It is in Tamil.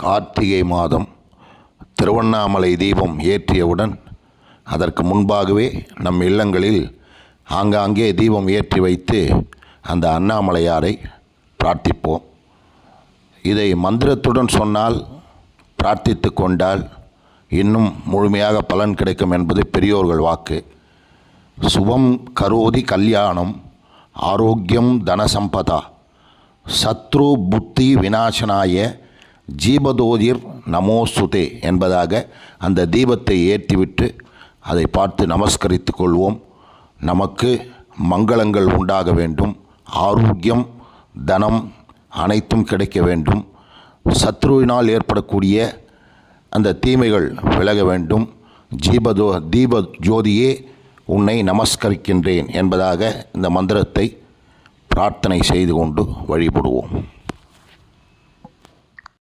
கார்த்திகை மாதம் திருவண்ணாமலை தீபம் ஏற்றியவுடன் அதற்கு முன்பாகவே நம் இல்லங்களில் ஆங்காங்கே தீபம் ஏற்றி வைத்து அந்த அண்ணாமலையாரை பிரார்த்திப்போம். இதை மந்திரத்துடன் சொன்னால் பிரார்த்தித்து கொண்டால் இன்னும் முழுமையாக பலன் கிடைக்கும் என்பது பெரியோர்கள் வாக்கு. சுபம் கரோதி கல்யாணம் ஆரோக்கியம் தனசம்பதா சத்ரு புத்தி வினாசனாய ஜீபதோதிர் நமோசுதே என்பதாக அந்த தீபத்தை ஏற்றிவிட்டு அதை பார்த்து நமஸ்கரித்து கொள்வோம். நமக்கு மங்களங்கள் உண்டாக வேண்டும். ஆரோக்கியம் தனம் அனைத்தும் கிடைக்க வேண்டும். சத்ருவினால் ஏற்படக்கூடிய அந்த தீமைகள் விலக வேண்டும். ஜீபதோ தீப ஜோதியே உன்னை நமஸ்கரிக்கின்றேன் என்பதாக இந்த மந்திரத்தை பிரார்த்தனை செய்து கொண்டு வழிபடுவோம்.